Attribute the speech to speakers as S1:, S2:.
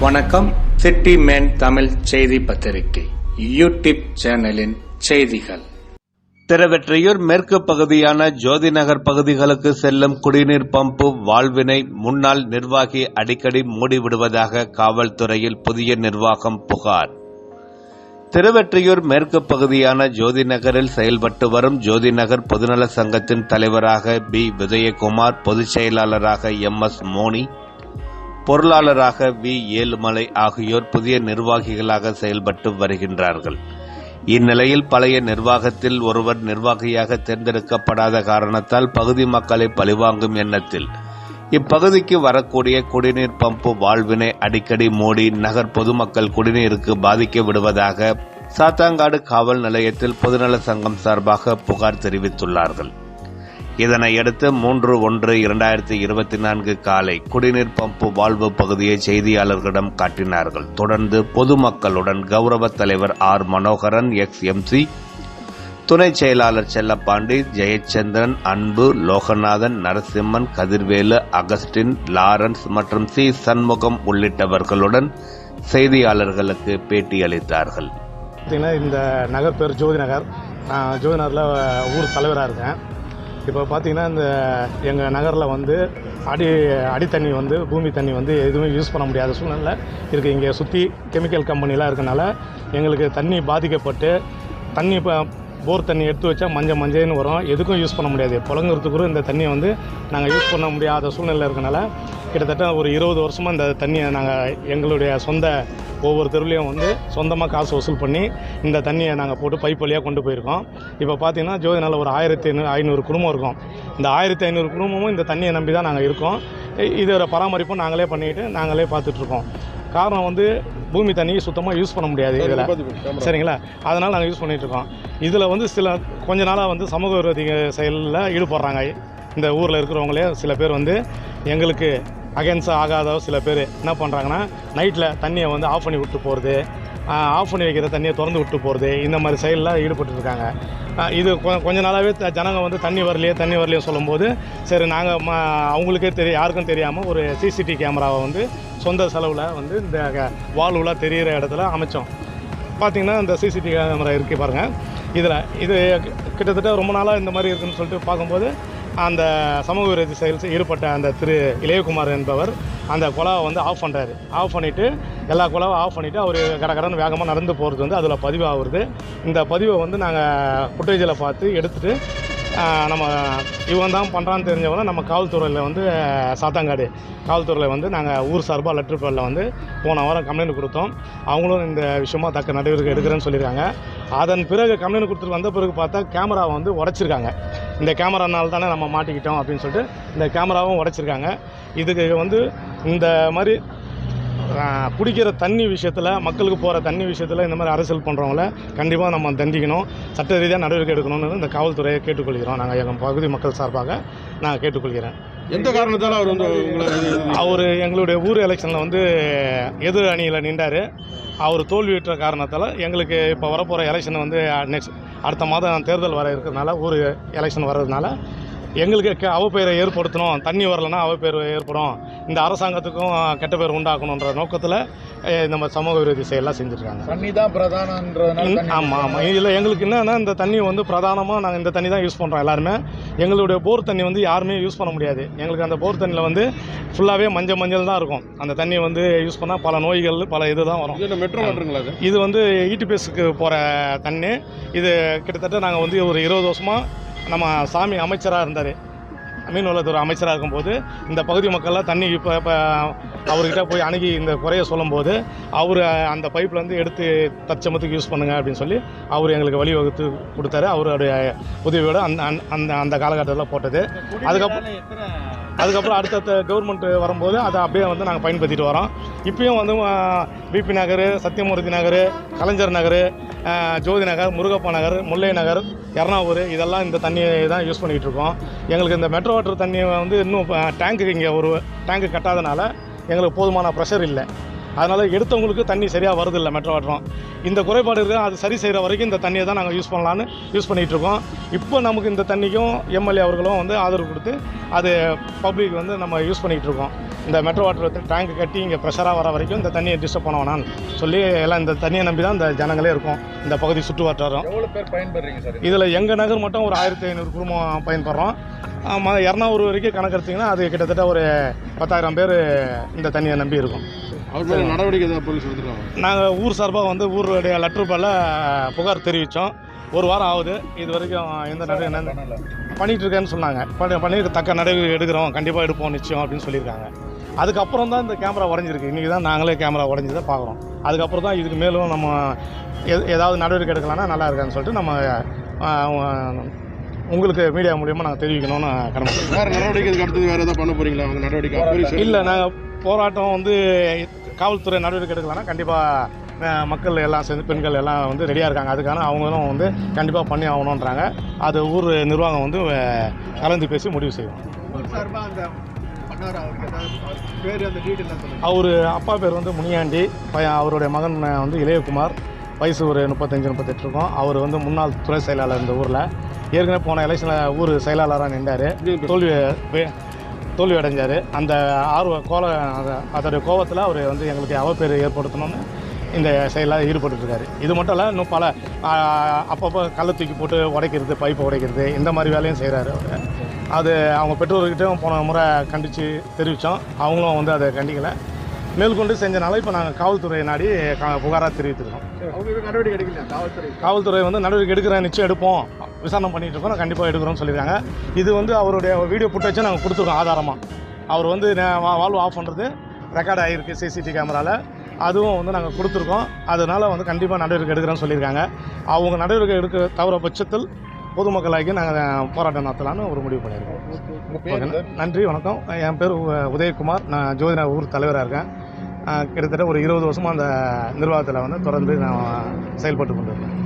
S1: வணக்கம். City man Tamil செய்தி பத்திரிகை. யூடியூப் சேனலின் செய்திகள்.
S2: திருவெற்றியூர் மேற்கு பகுதியான ஜோதிநகர் பகுதிகளுக்கு செல்லும் குடிநீர் பம்பு வாழ்வினை முன்னாள் நிர்வாகி அடிக்கடி மூடிவிடுவதாக காவல்துறையில் புதிய நிர்வாகம் புகார். திருவெற்றியூர் மேற்கு பகுதியான ஜோதிநகரில் செயல்பட்டு வரும் ஜோதிநகர் பொதுநல சங்கத்தின் தலைவராக பி. விஜயகுமார் பொதுச் செயலாளராக M. S. Moni பொருளாளராக we. Ezhumalai ஆகியோர் புதிய நிர்வாகிகளாக செயல்பட்டு வருகின்றார்கள். இந்நிலையில் பழைய நிர்வாகத்தில் ஒருவர் நிர்வாகியாக தேர்ந்தெடுக்கப்படாத காரணத்தால் பகுதி மக்களை பழிவாங்கும் எண்ணத்தில். இப்பகுதிக்கு வரக்கூடிய குடிநீர் பம்பு வாழ்வினை அடிக்கடி மூடி நகர் பொதுமக்கள் குடிநீருக்கு பாதிக்க விடுவதாக சாத்தாங்காடு காவல் நிலையத்தில் பொதுநல சங்கம் சார்பாக புகார் தெரிவித்துள்ளார்கள். இதனையடுத்து மூன்று ஒன்று இரண்டாயிரத்தி இருபத்தி நான்கு காலை குடிநீர் பம்பு வாழ்வு பகுதியை செய்தியாளர்களிடம் காட்டினார்கள். தொடர்ந்து பொதுமக்களுடன் கௌரவ தலைவர் ஆர் மனோகரன் எக்ஸ் எம்சி துணை செயலாளர் செல்லப்பாண்டி ஜெயச்சந்திரன் அன்பு லோகநாதன் நரசிம்மன் கதிர்வேலு அகஸ்டின் லாரன்ஸ் மற்றும் சி. சண்முகம் உள்ளிட்டவர்களுடன் செய்தியாளர்களுக்கு பேட்டியளித்தார்கள்.
S3: இந்த நகர் பேர் ஜோதி நகர் நான் ஜோதி நகரில் ஊர் தலைவராக இருக்கேன். இப்போ பார்த்தீங்கன்னா இந்த எங்கள் நகரில் வந்து அடி அடி தண்ணி வந்து பூமி தண்ணி வந்து எதுவுமே யூஸ் பண்ண முடியாத சூழ்நிலை இருக்குது இங்கே சுற்றி கெமிக்கல் கம்பெனிலாம் இருக்கனால எங்களுக்கு தண்ணி பாதிக்கப்பட்டு தண்ணி இப்போ போர் தண்ணி எடுத்து வச்சா மஞ்சள் மஞ்சள்னு வரும். எதுக்கும் யூஸ் பண்ண முடியாது. புழங்குறதுக்கு கூட இந்த தண்ணியை வந்து நாங்கள் யூஸ் பண்ண முடியாத சூழ்நிலை இருக்கனால கிட்டத்தட்ட ஒரு இருபது வருஷமாக இந்த தண்ணியை நாங்கள் எங்களுடைய சொந்த ஒவ்வொரு தெருவிலையும் வந்து சொந்தமாக காசு வசூல் பண்ணி இந்த தண்ணியை நாங்கள் போட்டு பைப் வழியாக கொண்டு போயிருக்கோம். இப்போ பார்த்தீங்கன்னா ஜோதினால் ஒரு ஆயிரத்தி ஐநூறு ஐநூறு குடும்பம் இருக்கும். இந்த ஆயிரத்தி ஐநூறு குடும்பமும் இந்த தண்ணியை நம்பி தான் நாங்கள் இருக்கோம் இதோட பராமரிப்பும் நாங்களே பண்ணிக்கிட்டு நாங்களே பார்த்துட்ருக்கோம் காரணம் வந்து பூமி தண்ணியை சுத்தமாக யூஸ் பண்ண முடியாது இதில். சரிங்களா? அதனால் நாங்கள் யூஸ் பண்ணிட்டு இருக்கோம் இதில் வந்து சில கொஞ்ச நாளாக வந்து சமூக விரோதிக செயலில் ஈடுபடுறாங்க. இந்த ஊரில் இருக்கிறவங்களே சில பேர் வந்து எங்களுக்கு அகேன்ஸ்ட் ஆகாத சில பேர் என்ன பண்ணுறாங்கன்னா நைட்டில் தண்ணியை வந்து ஆஃப் பண்ணி விட்டு போகிறது ஆஃப் பண்ணி வைக்கிற தண்ணியை திறந்து விட்டு போகிறது இந்த மாதிரி செயலில் ஈடுபட்டுருக்காங்க. இது கொஞ்சம் கொஞ்ச நாளாகவே த- வந்து தண்ணி வரலையே தண்ணி வரலையே சொல்லும்போது சரி நாங்கள் ம அவங்களுக்கே தெரிய யாருக்கும் தெரியாமல் ஒரு சிசிடிவி கேமராவை வந்து சொந்த செலவில் வந்து இந்த வால்வெலாம் தெரிகிற இடத்துல அமைச்சோம். பார்த்திங்கன்னா இந்த சிசிடிவி கேமரா இருக்குது பாருங்கள் இதில் இது கிட்டத்தட்ட ரொம்ப நாளாக இந்த மாதிரி இருக்குதுன்னு சொல்லிட்டு பார்க்கும்போது அந்த சமூக விரோதி செயல் ஈடுபட்ட அந்த திரு இளையகுமார் என்பவர் அந்த குழாவை வந்து ஆஃப் பண்ணுறாரு ஆஃப் பண்ணிவிட்டு எல்லா குழாவும் ஆஃப் பண்ணிவிட்டு அவர் கடகடன்னு வேகமாக நடந்து போகிறது வந்து அதில் பதிவாகுது இந்த பதிவை வந்து நாங்கள் ஃபுட்டேஜில் பார்த்து எடுத்துகிட்டு நம்ம இவன் தான் பண்ணுறான்னு தெரிஞ்சவங்க நம்ம காவல்துறையில் வந்து சாத்தாங்காடு காவல்துறையில் வந்து நாங்கள் ஊர் சார்பாக லெட்டர் பேரில் வந்து போன வாரம் கம்ப்ளைண்ட் கொடுத்தோம். அவங்களும் இந்த விஷயமாக தக்க நடவடிக்கை எடுக்கிறேன்னு சொல்லியிருக்காங்க. அதன் பிறகு கம்ப்ளைண்ட் கொடுத்துட்டு வந்த பிறகு பார்த்தா கேமராவை வந்து உடச்சிருக்காங்க. இந்த கேமரானால தானே நம்ம மாட்டிக்கிட்டோம் அப்படின்னு சொல்லிட்டு இந்த கேமராவும் உடச்சிருக்காங்க. இதுக்கு வந்து இந்த மாதிரி குடிக்கிற தண்ணி விஷயத்தில் மக்களுக்கு போகிற தண்ணி விஷயத்தில் இந்த மாதிரி அரசியல் பண்ணுறவங்கள கண்டிப்பாக நம்ம தண்டிக்கணும். சட்ட ரீதியாக நடவடிக்கை எடுக்கணும்னு இந்த காவல்துறையை கேட்டுக்கொள்கிறோம். நாங்கள் எங்கள் பகுதி மக்கள் சார்பாக நான் கேட்டுக்கொள்கிறேன்.
S4: எந்த காரணத்தால அவர் வந்து
S3: அவர் எங்களுடைய ஊர் எலெக்ஷனில் வந்து எதிர் அணியில் நின்றார். அவர் தோல்வியுற்ற காரணத்தால் எங்களுக்கு இப்போ வரப்போகிற எலெக்ஷன் வந்து நெக்ஸ்ட் அடுத்த மாதம் தேர்தல் வர இருக்கிறதுனால ஊர் எலெக்ஷன் வர்றதுனால எங்களுக்கு அவப்பெயரை ஏற்படுத்தணும். தண்ணி வரலைன்னா அவப்பெயர் ஏற்படும். இந்த அரசாங்கத்துக்கும் கெட்ட பேர் உண்டாக்கணுன்ற நோக்கத்தில் மாதிரி சமூக விரோதி செயலாம் செஞ்சுருக்காங்க.
S4: தண்ணி தான் பிரதானன்றதுனால
S3: ஆமாம் ஆமாம் இதில் எங்களுக்கு என்னன்னா இந்த தண்ணி வந்து பிரதானமாக நாங்கள் இந்த தண்ணி தான் யூஸ் பண்ணுறோம் எல்லாருமே. எங்களுடைய போர் தண்ணி வந்து யாருமே யூஸ் பண்ண முடியாது. எங்களுக்கு அந்த போர் தண்ணியில் வந்து ஃபுல்லாகவே மஞ்சள் மஞ்சள் தான் இருக்கும். அந்த தண்ணி வந்து யூஸ் பண்ணால் பல நோய்கள் பல இது தான் வரும்.
S4: மெட்ரோ வாட்டருங்களா
S3: இது வந்து ஈடிபிஎஸ்க்கு போகிற தண்ணி. இது கிட்டத்தட்ட நாங்கள் வந்து ஒரு இருபது வருஷமாக நம்ம சாமி அமைச்சராக இருந்தார். மீன்வளத்துறை அமைச்சராக இருக்கும்போது இந்த பகுதி மக்கள்லாம் தண்ணி இப்போ இப்போ அவர்கிட்ட போய் அணுகி இந்த குறைய சொல்லும்போது அவர் அந்த பைப்லேருந்து எடுத்து தச்சமத்துக்கு யூஸ் பண்ணுங்க அப்படின்னு சொல்லி அவர் எங்களுக்கு வழிவகுத்து கொடுத்தாரு. அவருடைய உதவியோடு அந்த அந்த- அந்த அந்த காலகட்டத்தில் போட்டது. அதுக்கப்புறம் அதுக்கப்புறம் அடுத்தடுத்த கவர்மெண்ட் வரும்போது அதை அப்படியே வந்து நாங்கள் பயன்படுத்திட்டு வரோம். இப்பயும் வந்து பிபி நகர் சத்தியமூர்த்தி நகர் கலைஞர் நகர் ஜோதி நகர் முருகப்பா நகர் முல்லை நகர் எர்ணாவூர் இதெல்லாம் இந்த தண்ணியை தான் யூஸ் பண்ணிகிட்டு இருக்கோம். எங்களுக்கு இந்த மெட்ரோ வாட்டர் தண்ணியை வந்து இன்னும் டேங்க்கு இங்கே ஒரு டேங்கு கட்டாதனால எங்களுக்கு போதுமான ப்ரெஷர் இல்லை. அதனால் எடுத்தவங்களுக்கு தண்ணி சரியாக வருதில்லை மெட்ரோ வாட்டரும் இந்த குறைபாடு இருக்குது அது சரி செய்கிற வரைக்கும் இந்த தண்ணியை தான் நாங்கள் யூஸ் பண்ணலான்னு யூஸ் பண்ணிகிட்டு இருக்கோம். இப்போ நமக்கு இந்த தண்ணிக்கும் எம்எல்ஏ அவர்களும் வந்து ஆதரவு கொடுத்து அது பப்ளிக் வந்து நம்ம யூஸ் பண்ணிகிட்டு இருக்கோம். இந்த மெட்ரோ வாட்டர் டேங்க் கட்டி இங்கே ப்ரெஷராக வர வரைக்கும் இந்த தண்ணியை டிஸ்டர்ப் பண்ண சொல்லி எல்லாம் இந்த தண்ணியை நம்பி தான் இந்த ஜனங்களே இருக்கும். இந்த பகுதி சுற்று வட்டாரம்.
S4: எவ்வளவு பேர் பயன்படுறீங்க சார்?
S3: இதில் எங்கள் நகர் மட்டும் ஒரு ஆயிரத்தி ஐநூறு குடும்பம் பயன்படுறோம். இரநூறு வரைக்கும் கணக்கு எடுத்திங்கன்னா அது கிட்டத்தட்ட ஒரு பத்தாயிரம் பேர் இந்த தண்ணியை நம்பி இருக்கும்.
S4: அவர் மேல நடவடிக்கை ஏதாவது போலீஸ்
S3: நாங்கள் ஊர் சார்பாக வந்து ஊருடைய லெட்டர் பேரில் புகார் தெரிவித்தோம் ஒரு வாரம் ஆகுது. இது வரைக்கும் எந்த நடவடிக்கை பண்ணிகிட்டு இருக்கேன்னு சொன்னாங்க. பண்ணி பண்ணி தக்க நடவடிக்கை எடுக்கிறோம். கண்டிப்பாக எடுப்போம் நிச்சயம் அப்படின்னு சொல்லியிருக்காங்க. அதுக்கப்புறம் தான் இந்த கேமரா உடஞ்சிருக்கு. இன்றைக்கி தான் நாங்களே கேமரா உடஞ்சதை பார்க்குறோம். அதுக்கப்புறம் தான் இதுக்கு மேலும் நம்ம ஏதாவது நடவடிக்கை எடுக்கலாம்னா நல்லா இருக்கான்னு சொல்லிட்டு நம்ம உங்களுக்கு மீடியா மூலியமாக நாங்கள் தெரிவிக்கணும்னு கடமை
S4: வேற நடவடிக்கை இதுக்கு அடுத்தது வேற ஏதாவது பண்ண அவங்க நடவடிக்கை
S3: இல்லை நாங்கள் போராட்டம் வந்து காவல்துறை நடவடிக்கை எடுக்கலாம்னா கண்டிப்பாக மக்கள் எல்லாம் சேர்ந்து பெண்கள் எல்லாம் வந்து ரெடியாக இருக்காங்க. அதுக்கான அவங்களும் வந்து கண்டிப்பாக பண்ணி ஆகணுன்றாங்க அது ஊர் நிர்வாகம் வந்து கலந்து பேசி முடிவு செய்வோம். அவர் அப்பா பேர் வந்து முனியாண்டி. பையன் அவருடைய மகன் வந்து இளையகுமார். வயசு ஒரு முப்பத்தஞ்சு முப்பத்தெட்டு இருக்கும். அவர் வந்து முன்னாள் துறை செயலாளர் இந்த ஊரில். ஏற்கனவே போன எலெக்ஷனில் ஊர் செயலாளராக நின்றார். தோல்வி தோல்வி அடைஞ்சார். அந்த ஆர்வ கோல அதோடைய கோபத்தில் அவர் வந்து எங்களுக்கு அவப்பேர் ஏற்படுத்தணும்னு இந்த செயலில் ஈடுபட்டுருக்காரு இது மட்டும் இல்லை இன்னும் பல அப்பப்போ கல்லை தூக்கி போட்டு உடைக்கிறது பைப்பை உடைக்கிறது இந்த மாதிரி வேலையும் செய்கிறாரு அவர். அது அவங்க பெற்றோர்கிட்டையும் போன முறை கண்டித்து தெரிவித்தோம் அவங்களும் வந்து அதை கண்டிக்கலை. மேற்கொண்டு செஞ்சனால இப்போ நாங்கள் காவல்துறையை நாடி புகாராக தெரிவித்திருக்கோம்.
S4: எடுக்கல காவல்துறை.
S3: வந்து நடவடிக்கை எடுக்கிறேன் நிச்சயம் எடுப்போம். விசாரணை பண்ணிட்டு இருக்கோம் கண்டிப்பாக எடுக்கிறோம்னு சொல்லியிருக்காங்க. இது வந்து அவருடைய வீடியோ ஃபுட்டேஜை நாங்கள் கொடுத்துருக்கோம் ஆதாரமாக அவர் வந்து வால்வ் ஆஃப் பண்ணுறது ரெக்கார்ட் ஆகிருக்கு சிசிடிவி கேமராவில் அதுவும் வந்து நாங்கள் கொடுத்துருக்கோம். அதனால் வந்து கண்டிப்பாக நடவடிக்கை எடுக்கிறோன்னு சொல்லியிருக்காங்க. அவங்க நடவடிக்கை எடுக்க தவிர பட்சத்தில் பொதுமக்களாகி நாங்கள் போராட்டம் நடத்தலான்னு ஒரு முடிவு பண்ணியிருக்கோம். நன்றி வணக்கம். என் பேர் உதயகுமார். நான் ஜோதினா ஊர் தலைவராக இருக்கேன். கிட்டத்தட்ட ஒரு இருபது வருஷமாக அந்த நிர்வாகத்தில் வந்து தொடர்ந்து நான் செயல்பட்டு கொண்டு இருக்கேன்